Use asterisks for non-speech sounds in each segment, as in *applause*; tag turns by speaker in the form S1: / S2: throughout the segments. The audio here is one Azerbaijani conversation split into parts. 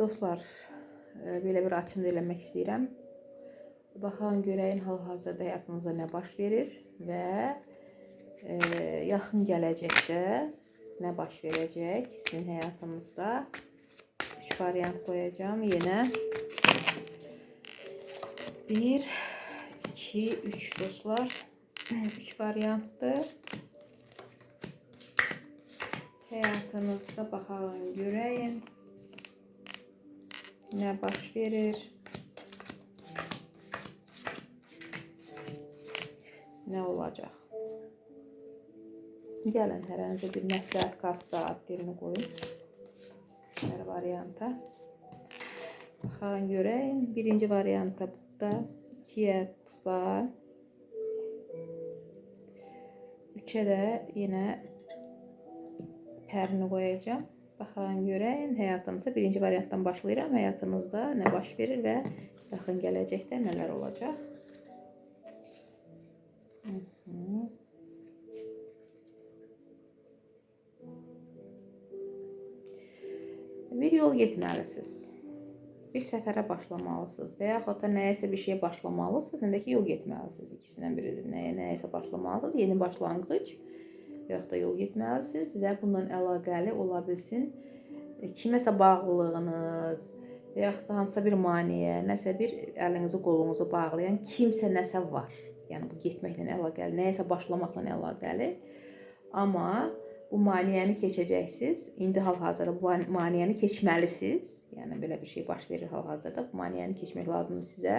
S1: Dostlar, e, belə bir açım eləmək istəyirəm. Baxan görəyin hal-hazırda həyatınızda nə baş verir və e, yaxın gələcəkdə nə baş verəcək sizin həyatınızda. 3 variant qoyacağam yenə. 1 2 3 dostlar. *clears throat* 3 variantdır. Həyatınızda baxalım, görəyin. Nə baş verir? Nə olacaq? Gəlin hərənizə bir məsləhət kartı da ad birini qoyun. Hər varianta. Baxalım görəyin. Birinci varianta burada 2-yə var. 3-ə də yenə pərini qoyacağam. Baxalım görəyin həyatınızda birinci variantdan başlayıram. Həyatınızda nə baş verir və yaxın gələcəkdə nələr olacaq? Bir yol getməlisiniz. Bir səfərə başlamalısınız və yaxud da nəyəsə bir şeyə başlamalısınız, nə ki yol getməlisiniz. İkisindən biridir. Nəyə nəyəsə başlamalısınız, yeni başlanğıc yaxud da yol getməlisiniz və bundan əlaqəli ola bilsin e, kiməsə bağlılığınız və yaxud da hansısa bir maneə, nəsə bir əlinizi qolunuzu bağlayan kimsə nəsə var. Yəni bu getməklə əlaqəli, nəyəsə başlamaqla əlaqəli. Amma bu maneəni keçəcəksiniz. İndi hal-hazırda bu maneəni keçməlisiniz. Yəni belə bir şey baş verir hal-hazırda. Bu maneəni keçmək lazımdır sizə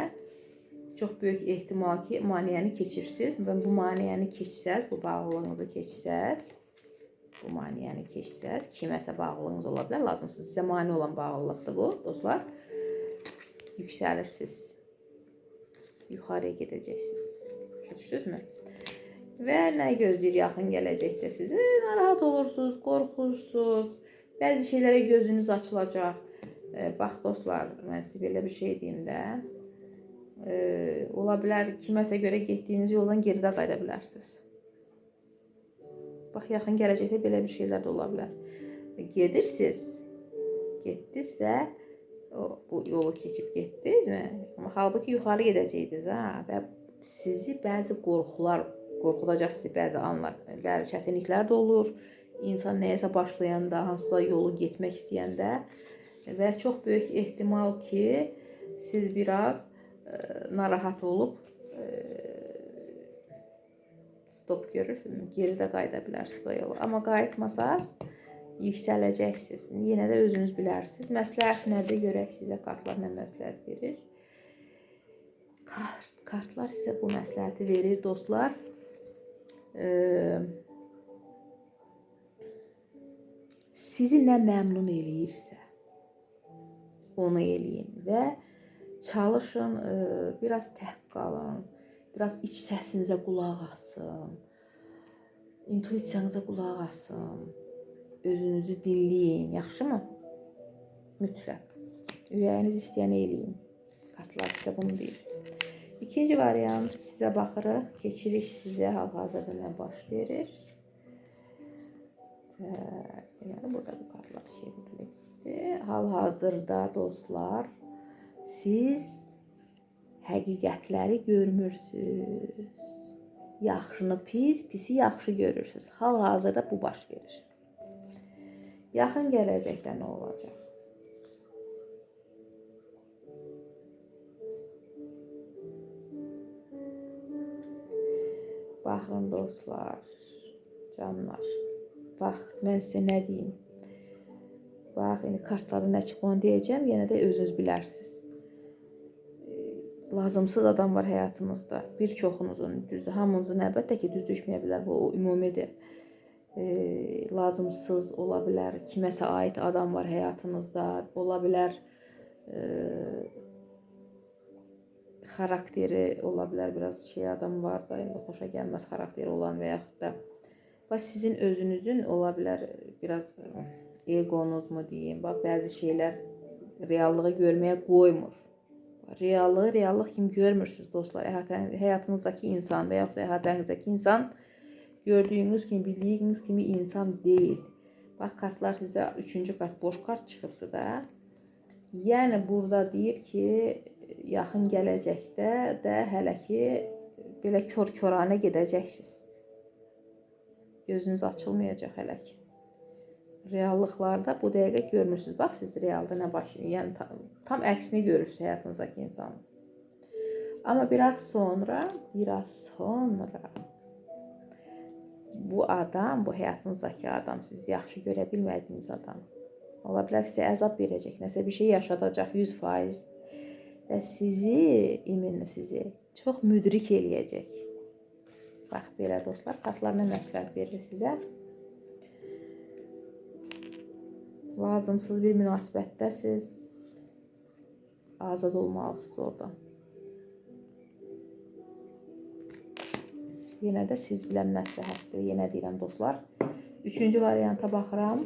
S1: çox böyük ehtimal ki, maneəni keçirsiniz və bu maneəni keçsəz, bu bağlılığınızı keçsəz, bu maneəni keçsəz, kiməsə bağlılığınız ola bilər, lazımsız sizə mane olan bağlılıqdır bu, dostlar. Yüksəlirsiniz. Yuxarıya gedəcəksiniz. Düşdünüzmü? Və nə gözləyir yaxın gələcəkdə sizi? Narahat olursunuz, qorxursunuz. Bəzi şeylərə gözünüz açılacaq. Bax dostlar, mən sizə belə bir şey deyim də e, ola bilər kiməsə görə getdiyiniz yoldan geridə qayıda bilərsiniz. Bax yaxın gələcəkdə belə bir şeylər də ola bilər. Gedirsiniz, getdiniz və o, bu yolu keçib getdinizmi? Amma halbuki yuxarı gedəcəydiniz ha və sizi bəzi qorxular qorxudacaq sizi bəzi anlar, bəzi çətinliklər də olur. İnsan nəyəsə başlayanda, hansısa yolu getmək istəyəndə və çox böyük ehtimal ki, siz biraz narahat olub stop görürsünüz, geridə qayıda bilərsiniz o yola. Amma qayıtmasaz yüksələcəksiniz. Yenə də özünüz bilərsiniz. Məsləhət nədir? Görək sizə kartlar nə məsləhət verir. Kart, kartlar sizə bu məsləhəti verir, dostlar. Ee, sizi nə məmnun eləyirsə, onu eləyin və Çalışın, e, biraz tək qalın. Biraz iç səsinizə qulaq asın. İntuisiyanıza qulaq asın. Özünüzü dinləyin, yaxşımı? Mütləq. Ürəyiniz istəyəni eləyin. Kartlar sizə bunu deyir. İkinci variant sizə baxırıq. Keçirik sizə hal-hazırda nə baş verir. Yəni burada bu kartlar çevrilibdir. Hal-hazırda dostlar siz həqiqətləri görmürsüz. Yaxşını pis, pisi yaxşı görürsüz. Hal-hazırda bu baş verir. Yaxın gələcəkdə nə olacaq? Baxın dostlar, canlar. Bax, mən sizə nə deyim? Bax, indi kartların nə çıxdığını deyəcəm, yenə də özünüz bilərsiniz lazımsız adam var həyatınızda. Bir çoxunuzun, düzdür, hamınızın əlbəttə ki, düz düşməyə bilər. Bu o ümumidir. E, lazımsız ola bilər. Kiməsə aid adam var həyatınızda. Ola bilər e, xarakteri ola bilər biraz şey adam var da, yəni xoşa gəlməz xarakteri olan və yaxud da bax sizin özünüzün ola bilər biraz egonuz mu deyim, bax bəzi şeylər reallığı görməyə qoymur reallığı reallıq kimi görmürsünüz dostlar. Həyatınızdakı insan və yaxud da əhatənizdəki insan gördüyünüz kimi, bildiyiniz kimi insan deyil. Bax kartlar sizə üçüncü kart boş kart çıxıbdı da. Yəni burada deyir ki, yaxın gələcəkdə də hələ ki belə kör-körənə gedəcəksiniz. Gözünüz açılmayacaq hələ ki. Reallıqlarda bu dəqiqə görmürsüz. Bax siz realda nə baş, yəni tam, tam əksini görürsüz həyatınızdakı insanın. Amma biraz sonra, biraz sonra bu adam, bu həyatınızdakı adam, siz yaxşı görə bilmədiyiniz adam. Ola bilər sizə əzab verəcək, nəsə bir şey yaşadacaq 100% və sizi, iminlə sizi çox müdrik eləyəcək. Bax belə dostlar, kartlar nə məsləhət verir sizə? Lazımsız bir münasibətdəsiz. Azad olmalısınız oradan. Yenə də siz bilən məsləhətdir. Yenə deyirəm dostlar. Üçüncü varianta baxıram.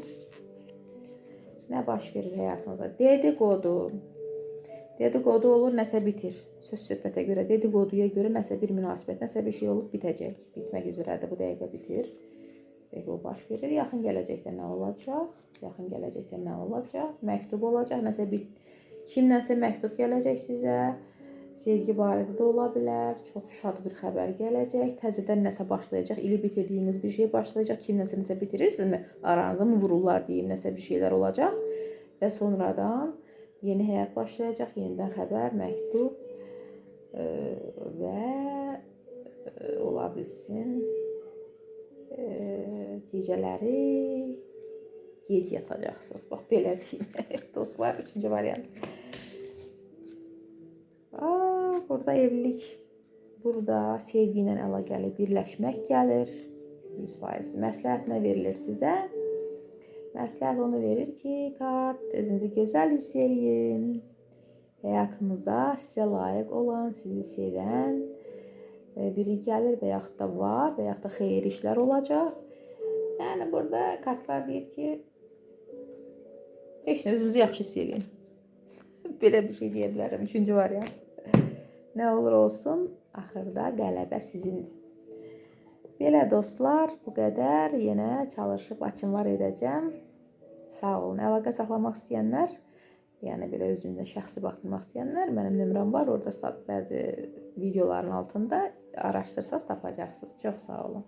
S1: Nə baş verir həyatınızda? Dedikodu. Dedikodu olur, nəsə bitir. Söz söhbətə görə, dedikoduya görə nəsə bir münasibət, nəsə bir şey olub bitəcək. Bitmək üzrədir, bu dəqiqə bitir. Peki o baş verir. Yaxın gələcəkdə nə olacaq? Yaxın gələcəkdə nə olacaq? Məktub olacaq, nəsə bir kimdənsə məktub gələcək sizə. Sevgi barədə də ola bilər. Çox şad bir xəbər gələcək. Təzədən nəsə başlayacaq. İli bitirdiyiniz bir şey başlayacaq. Kimdənsə nəsə bitirirsinizmi? Aranızda mı vururlar deyim, nəsə bir şeylər olacaq və sonradan yeni həyat başlayacaq. Yenidən xəbər, məktub və ola bilsin gecələri gec yatacaqsınız. Bax belə deyim. *laughs* Dostlar, üçüncü variant. Aa, burada evlilik, burada sevgi ilə əlaqəli birləşmək gəlir. 100% məsləhət nə verilir sizə? Məsləhət onu verir ki, kart özünüzü gözəl hiss eləyin. Həyatınıza sizə layiq olan, sizi sevən biri gəlir və yaxud da var və yaxud da xeyir işlər olacaq. Yəni burada kartlar deyir ki, heç nə özünüzü yaxşı hiss eləyin. *laughs* Belə bir şey deyə bilərəm. Üçüncü variant. Nə olur olsun, axırda qələbə sizindir. Belə dostlar, bu qədər. Yenə çalışıb açımlar edəcəm. Sağ olun. Əlaqə saxlamaq istəyənlər, yəni belə özünüzə şəxsi baxdırmaq istəyənlər, mənim nömrəm var. Orada bəzi videoların altında araşdırsaz tapacaqsınız. Çox sağ olun.